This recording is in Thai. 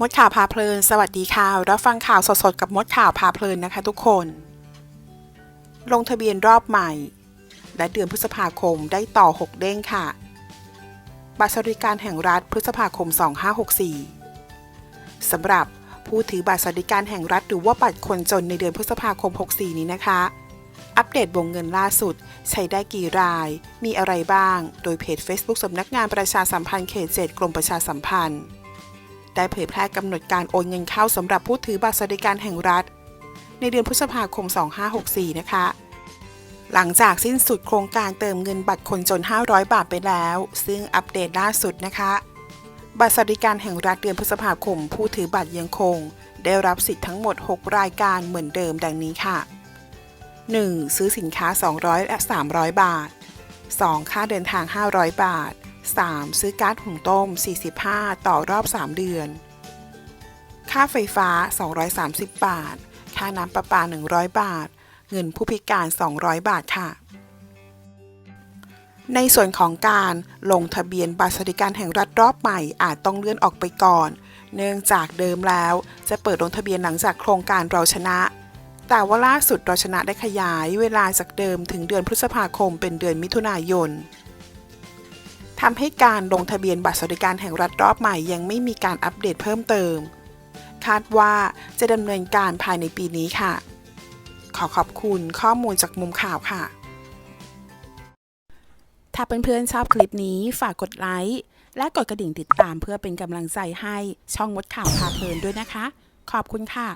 มดข่าวพาเพลิน สวัสดีค่ะ รับฟังข่าวสดๆ กับมดข่าวพาเพลินนะคะทุกคน ลงทะเบียนรอบใหม่ และเดือนพฤษภาคมได้ต่อ 6 เด้งค่ะ บัตรสวัสดิการแห่งรัฐพฤษภาคม 2564 สำหรับผู้ถือบัตรสวัสดิการแห่งรัฐหรือว่าบัตรคนจนในเดือนพฤษภาคม 64 นี้นะคะ อัปเดตวงเงินล่าสุด ใช้ได้กี่ราย มีอะไรบ้าง โดยเพจ Facebook สำนักงานประชาสัมพันธ์เขต 7 กรมประชาสัมพันธ์ ได้เผยแพร่กำหนดการโอนเงินเข้าสำหรับผู้ถือบัตรสวัสดิการแห่งรัฐ ในเดือนพฤษภาคม 2564 นะคะ หลังจากสิ้นสุดโครงการเติมเงินบัตรคนจน 500 บาทไปแล้ว ซึ่งอัปเดตล่าสุดนะคะ บัตรสวัสดิการแห่งรัฐเดือนพฤษภาคม ผู้ถือบัตรยังคง ได้รับสิทธิ์ทั้งหมด 6 รายการเหมือนเดิมดังนี้ค่ะ 1. ซื้อสินค้า 200 และ 300 บาท 2. ค่าเดินทาง 500 บาท 3. ซื้อก๊าซหุงต้ม 45 ต่อรอบ 3 เดือน ค่าไฟฟ้า 230 บาท ค่าน้ำประปา 100 บาท เงินผู้พิการ 200 บาทค่ะ ในส่วนของการลงทะเบียนบัตรสวัสดิการแห่งรัฐรอบใหม่อาจต้องเลื่อนออกไปก่อน เนื่องจากเดิมแล้วจะเปิดลงทะเบียนหลังจากโครงการเราชนะแต่ว่าล่าสุดเราชนะได้ขยายเวลาจากเดิมถึงเดือนพฤษภาคมเป็นเดือนมิถุนายน ทำให้การลงทะเบียนบัตรสวัสดิการแห่งรัฐรอบใหม่ยังไม่มีการอัปเดตเพิ่มเติม คาดว่าจะดำเนินการภายในปีนี้ค่ะ ขอขอบคุณข้อมูลจากมุมข่าวค่ะ ถ้าเพื่อนๆชอบคลิปนี้ฝากกดไลค์และกดกระดิ่งติดตามเพื่อเป็นกำลังใจให้ช่องมดข่าวพาเพลินด้วยนะคะ ขอบคุณค่ะ